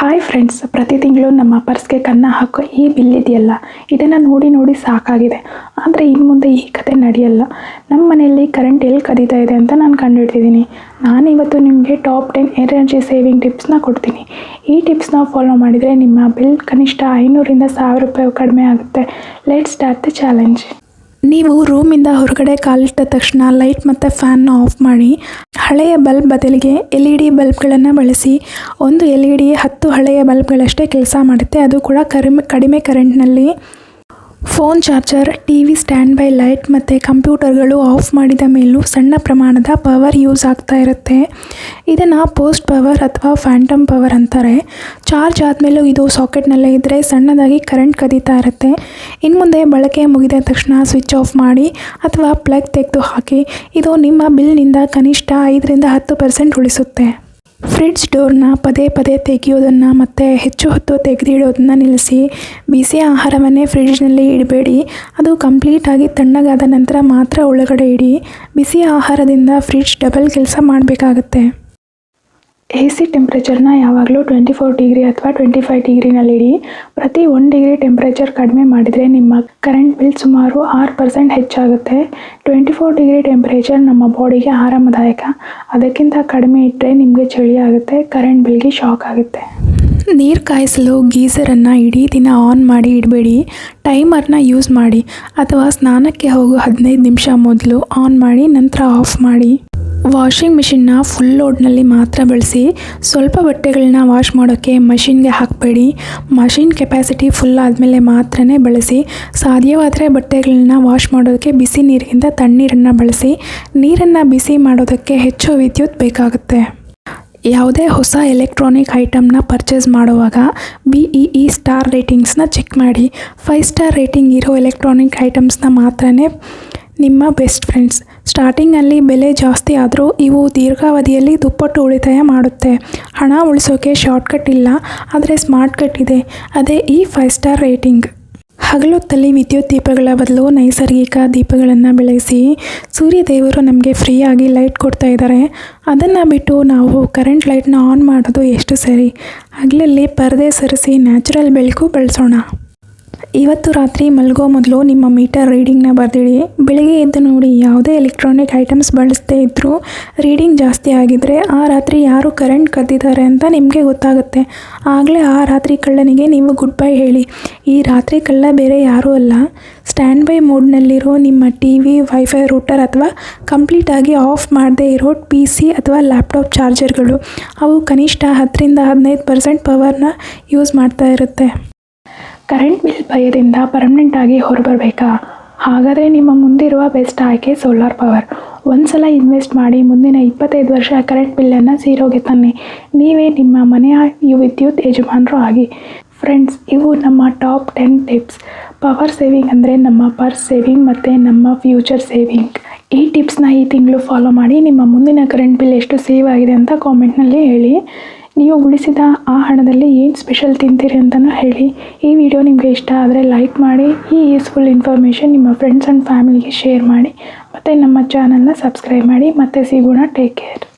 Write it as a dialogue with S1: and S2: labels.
S1: Hi friends ಪ್ರತಿ ತಿಂಗಳು ನಮ್ಮ ಪರ್ಸ್ಗೆ ಕನ್ನ ಹಾಕೋ ಈ ಬಿಲ್ ಇದೆಯಲ್ಲ? ಇದನ್ನು ನೋಡಿ ನೋಡಿ ಸಾಕಾಗಿದೆ. ಆದರೆ ಇನ್ನು ಮುಂದೆ ಈ ಕತೆ ನಡೆಯಲ್ಲ. ನಮ್ಮ ಮನೆಯಲ್ಲಿ ಕರೆಂಟ್ ಎಲ್ಲಿ ಕದೀತಾ ಇದೆ ಅಂತ ನಾನು ಕಂಡುಹಿಡ್ತಿದ್ದೀನಿ ನಾನು ಇವತ್ತು ನಿಮಗೆ ಟಾಪ್ ಟೆನ್ ಎನರ್ಜಿ ಸೇವಿಂಗ್ ಟಿಪ್ಸ್ನ ಕೊಡ್ತೀನಿ. ಈ ಟಿಪ್ಸ್ನ ಫಾಲೋ ಮಾಡಿದರೆ ನಿಮ್ಮ ಬಿಲ್ ಕನಿಷ್ಠ ಐನೂರಿಂದ ಸಾವಿರ ರೂಪಾಯಿ ಕಡಿಮೆ ಆಗುತ್ತೆ. ಲೆಟ್ ಸ್ಟಾರ್ಟ್ ದ ಚಾಲೆಂಜ್ ನೀವು ರೂಮಿಂದ ಹೊರಗಡೆ ಕಾಲಿಟ್ಟ ತಕ್ಷಣ ಲೈಟ್ ಮತ್ತು ಫ್ಯಾನ್ನ ಆಫ್ ಮಾಡಿ ಹಳೆಯ ಬಲ್ಬ್ ಬದಲಿಗೆ ಎಲ್ ಇ ಡಿ ಬಲ್ಬ್ಗಳನ್ನು ಬಳಸಿ. ಒಂದು ಎಲ್ ಇ ಡಿ ಹತ್ತು ಹಳೆಯ ಬಲ್ಬ್ಗಳಷ್ಟೇ ಕೆಲಸ ಮಾಡುತ್ತೆ. ಅದು ಕೂಡ ಕಡಿಮೆ ಕಡಿಮೆ ಕರೆಂಟ್ನಲ್ಲಿ. Phone charger T V stand by light ಮತ್ತು ಕಂಪ್ಯೂಟರ್ಗಳು ಆಫ್ ಮಾಡಿದ ಮೇಲೂ ಸಣ್ಣ ಪ್ರಮಾಣದ ಪವರ್ ಯೂಸ್ ಆಗ್ತಾ ಇರುತ್ತೆ. ಇದನ್ನು ಪೋಸ್ಟ್ ಪವರ್ ಅಥವಾ ಫ್ಯಾಂಟಮ್ ಪವರ್ ಅಂತಾರೆ. ಚಾರ್ಜ್ ಆದಮೇಲೂ ಇದು ಸಾಕೆಟ್ನಲ್ಲೇ ಇದ್ದರೆ ಸಣ್ಣದಾಗಿ ಕರೆಂಟ್ ಕದೀತಾ ಇರುತ್ತೆ. ಇನ್ನು ಮುಂದೆ ಬಳಕೆ ಮುಗಿದ ತಕ್ಷಣ ಸ್ವಿಚ್ ಆಫ್ ಮಾಡಿ ಅಥವಾ ಪ್ಲಗ್ ತೆಗೆದು ಹಾಕಿ, ಇದು ನಿಮ್ಮ ಬಿಲ್ನಿಂದ ಕನಿಷ್ಠ ಐದರಿಂದ ಹತ್ತು ಪರ್ಸೆಂಟ್ ಉಳಿಸುತ್ತೆ. ಫ್ರಿಡ್ಜ್ ಡೋರ್ನ ಪದೇ ಪದೇ ತೆಗೆಯೋದನ್ನು ಮತ್ತು ಹೆಚ್ಚು ಹೊತ್ತು ತೆಗೆದಿಡೋದನ್ನು ನಿಲ್ಲಿಸಿ, ಬಿಸಿ ಆಹಾರವನ್ನೇ ಫ್ರಿಡ್ಜ್ನಲ್ಲಿ ಇಡಬೇಡಿ. ಅದು ಕಂಪ್ಲೀಟಾಗಿ ತಣ್ಣಗಾದ ನಂತರ ಮಾತ್ರ ಒಳಗಡೆ ಇಡಿ. ಬಿಸಿ ಆಹಾರದಿಂದ ಫ್ರಿಡ್ಜ್ ಡಬಲ್ ಕೆಲಸ ಮಾಡಬೇಕಾಗತ್ತೆ. ಎ ಸಿ ಟೆಂಪ್ರೇಚರ್ನ ಯಾವಾಗಲೂ ಟ್ವೆಂಟಿ ಫೋರ್ ಡಿಗ್ರಿ ಅಥವಾ ಟ್ವೆಂಟಿ ಫೈವ್ ಡಿಗ್ರಿನಲ್ಲಿ ಇಡಿ ಪ್ರತಿ ಒನ್ ಡಿಗ್ರಿ ಟೆಂಪ್ರೇಚರ್ ಕಡಿಮೆ ಮಾಡಿದರೆ ನಿಮ್ಮ ಕರೆಂಟ್ ಬಿಲ್ ಸುಮಾರು ಆರು ಪರ್ಸೆಂಟ್ ಹೆಚ್ಚಾಗುತ್ತೆ. ಟ್ವೆಂಟಿ ಫೋರ್ ಡಿಗ್ರಿ ಟೆಂಪ್ರೇಚರ್ ನಮ್ಮ ಬಾಡಿಗೆ ಆರಾಮದಾಯಕ. ಅದಕ್ಕಿಂತ ಕಡಿಮೆ ಇಟ್ಟರೆ ನಿಮಗೆ ಚಳಿ ಆಗುತ್ತೆ ಕರೆಂಟ್ ಬಿಲ್ಗೆ ಶಾಕ್ ಆಗುತ್ತೆ. ನೀರು ಕಾಯಿಸಲು ಗೀಸರನ್ನು ಇಡೀ, ದಿನ ಆನ್ ಮಾಡಿ ಇಡಬೇಡಿ. ಟೈಮರ್ನ ಯೂಸ್ ಮಾಡಿ. ಅಥವಾ ಸ್ನಾನಕ್ಕೆ ಹೋಗೋ ಹದಿನೈದು ನಿಮಿಷ ಮೊದಲು ಆನ್ ಮಾಡಿ, ನಂತರ ಆಫ್ ಮಾಡಿ. ವಾಷಿಂಗ್ ಮಿಷಿನ್ನ ಫುಲ್ ಲೋಡ್ನಲ್ಲಿ ಮಾತ್ರ ಬಳಸಿ ಸ್ವಲ್ಪ ಬಟ್ಟೆಗಳನ್ನ ವಾಶ್ ಮಾಡೋಕ್ಕೆ ಮಷಿನ್ಗೆ ಹಾಕಬೇಡಿ. ಮಷಿನ್ ಕೆಪ್ಯಾಸಿಟಿ ಫುಲ್ ಆದಮೇಲೆ ಮಾತ್ರ ಬಳಸಿ. ಸಾಧ್ಯವಾದರೆ ಬಟ್ಟೆಗಳನ್ನ ವಾಶ್ ಮಾಡೋದಕ್ಕೆ ಬಿಸಿ ನೀರಿಗಿಂತ ತಣ್ಣೀರನ್ನು ಬಳಸಿ. ನೀರನ್ನು ಬಿಸಿ ಮಾಡೋದಕ್ಕೆ ಹೆಚ್ಚು ವಿದ್ಯುತ್ ಬೇಕಾಗುತ್ತೆ. ಯಾವುದೇ ಹೊಸ ಎಲೆಕ್ಟ್ರಾನಿಕ್ ಐಟಮ್ನ ಪರ್ಚೇಸ್ ಮಾಡುವಾಗ ಬಿ ಇ ಇ ಸ್ಟಾರ್ ರೇಟಿಂಗ್ಸ್ನ ಚೆಕ್ ಮಾಡಿ. ಫೈವ್ ಸ್ಟಾರ್ ರೇಟಿಂಗ್ ಇರೋ ಎಲೆಕ್ಟ್ರಾನಿಕ್ ಐಟಮ್ಸ್ನ ಮಾತ್ರನೇ ನಿಮ್ಮ ಬೆಸ್ಟ್ ಫ್ರೆಂಡ್ಸ್. ಸ್ಟಾರ್ಟಿಂಗಲ್ಲಿ ಬೆಲೆ ಜಾಸ್ತಿ ಆದರೂ ಇವು ದೀರ್ಘಾವಧಿಯಲ್ಲಿ ದುಪ್ಪಟ್ಟು ಉಳಿತಾಯ ಮಾಡುತ್ತೆ. ಹಣ ಉಳಿಸೋಕೆ ಶಾರ್ಟ್ಕಟ್ ಇಲ್ಲ, ಆದರೆ ಸ್ಮಾರ್ಟ್ ಕಟ್ ಇದೆ. ಅದೇ ಈ ಫೈವ್ ಸ್ಟಾರ್ ರೇಟಿಂಗ್ ಹಗಲೊತ್ತಲ್ಲಿ ವಿದ್ಯುತ್ ದೀಪಗಳ ಬದಲು ನೈಸರ್ಗಿಕ ದೀಪಗಳನ್ನು ಬೆಳೆಸಿ ಸೂರ್ಯದೇವರು ನಮಗೆ ಫ್ರೀಯಾಗಿ ಲೈಟ್ ಕೊಡ್ತಾ ಇದ್ದಾರೆ ಅದನ್ನು ಬಿಟ್ಟು ನಾವು ಕರೆಂಟ್ ಲೈಟ್ನ ಆನ್ ಮಾಡೋದು ಎಷ್ಟು ಸರಿ? ಹಗಲಲ್ಲಿ ಪರದೆ ಸರಿಸಿ ನ್ಯಾಚುರಲ್ ಬೆಳಕು ಬಳಸೋಣ. ಇವತ್ತು ರಾತ್ರಿ ಮಲಗೋ ಮೊದಲು ನಿಮ್ಮ ಮೀಟರ್ ರೀಡಿಂಗ್ನ ಬರೆದಿಡಿ. ಬೆಳಿಗ್ಗೆ ಎದ್ದು ನೋಡಿ ಯಾವುದೇ ಎಲೆಕ್ಟ್ರಾನಿಕ್ ಐಟಮ್ಸ್ ಬಳಸದೇ ಇದ್ದರೂ ರೀಡಿಂಗ್ ಜಾಸ್ತಿ ಆಗಿದ್ದರೆ ಆ ರಾತ್ರಿ ಯಾರು ಕರೆಂಟ್ ಕದ್ದಿದ್ದಾರೆ ಅಂತ ನಿಮಗೆ ಗೊತ್ತಾಗುತ್ತೆ. ಆಗಲೇ ಆ ರಾತ್ರಿ ಕಳ್ಳನಿಗೆ ನೀವು ಗುಡ್ ಬೈ ಹೇಳಿ. ಈ ರಾತ್ರಿ ಕಳ್ಳ ಬೇರೆ ಯಾರೂ ಅಲ್ಲ. ಸ್ಟ್ಯಾಂಡ್ ಬೈ ಮೋಡ್ನಲ್ಲಿರೋ ನಿಮ್ಮ ಟಿ ವಿ ವೈಫೈ ರೂಟರ್ ಅಥವಾ ಕಂಪ್ಲೀಟಾಗಿ ಆಫ್ ಮಾಡದೇ ಇರೋ ಪಿ ಸಿ ಅಥವಾ ಲ್ಯಾಪ್ಟಾಪ್ ಚಾರ್ಜರ್ಗಳು. ಅವು ಕನಿಷ್ಠ ಹತ್ತರಿಂದ ಹದಿನೈದು ಪರ್ಸೆಂಟ್ ಪವರ್ನ ಯೂಸ್ ಮಾಡ್ತಾ ಇರುತ್ತೆ. ಕರೆಂಟ್ ಬಿಲ್ ಭಯದಿಂದ ಪರ್ಮನೆಂಟ್ ಆಗಿ ಹೊರಬರಬೇಕಾ? ಹಾಗಾದರೆ ನಿಮ್ಮ ಮುಂದಿರುವ ಬೆಸ್ಟ್ ಆಯ್ಕೆ ಸೋಲಾರ್ ಪವರ್ ಒಂದ್ಸಲ ಇನ್ವೆಸ್ಟ್ ಮಾಡಿ ಮುಂದಿನ ಇಪ್ಪತ್ತೈದು ವರ್ಷ ಕರೆಂಟ್ ಬಿಲ್ಲನ್ನು ಸೀರೋಗೆ ತನ್ನಿ. ನೀವೇ ನಿಮ್ಮ ಮನೆಯ ವಿದ್ಯುತ್ ಯಜಮಾನರು ಆಗಿ. ಫ್ರೆಂಡ್ಸ್ ಇವು ನಮ್ಮ top ten tips power saving ಅಂದರೆ ನಮ್ಮ ಪರ್ಸ್ ಸೇವಿಂಗ್ ಮತ್ತು ನಮ್ಮ ಫ್ಯೂಚರ್ ಸೇವಿಂಗ್ ಈ ಟಿಪ್ಸ್ನ ಈ ತಿಂಗಳು ಫಾಲೋ ಮಾಡಿ ನಿಮ್ಮ ಮುಂದಿನ ಕರೆಂಟ್ ಬಿಲ್ ಎಷ್ಟು ಸೇವ್ ಆಗಿದೆ ಅಂತ ಕಾಮೆಂಟ್ನಲ್ಲಿ ಹೇಳಿ. ನೀವು ಉಳಿಸಿದ ಆ ಹಣದಲ್ಲಿ ಏನು ಸ್ಪೆಷಲ್ ತಿಂತೀರಿ ಅಂತಲೂ ಹೇಳಿ. ಈ ವಿಡಿಯೋ ನಿಮಗೆ ಇಷ್ಟ ಆದರೆ ಲೈಕ್ ಮಾಡಿ, ಈ ಯೂಸ್ಫುಲ್ ಇನ್ಫಾರ್ಮೇಷನ್ ನಿಮ್ಮ ಫ್ರೆಂಡ್ಸ್ ಆ್ಯಂಡ್ ಫ್ಯಾಮಿಲಿಗೆ ಶೇರ್ ಮಾಡಿ. ಮತ್ತು ನಮ್ಮ ಚಾನಲ್ನ ಸಬ್ಸ್ಕ್ರೈಬ್ ಮಾಡಿ. ಮತ್ತೆ ಸಿಗೋಣ. Take care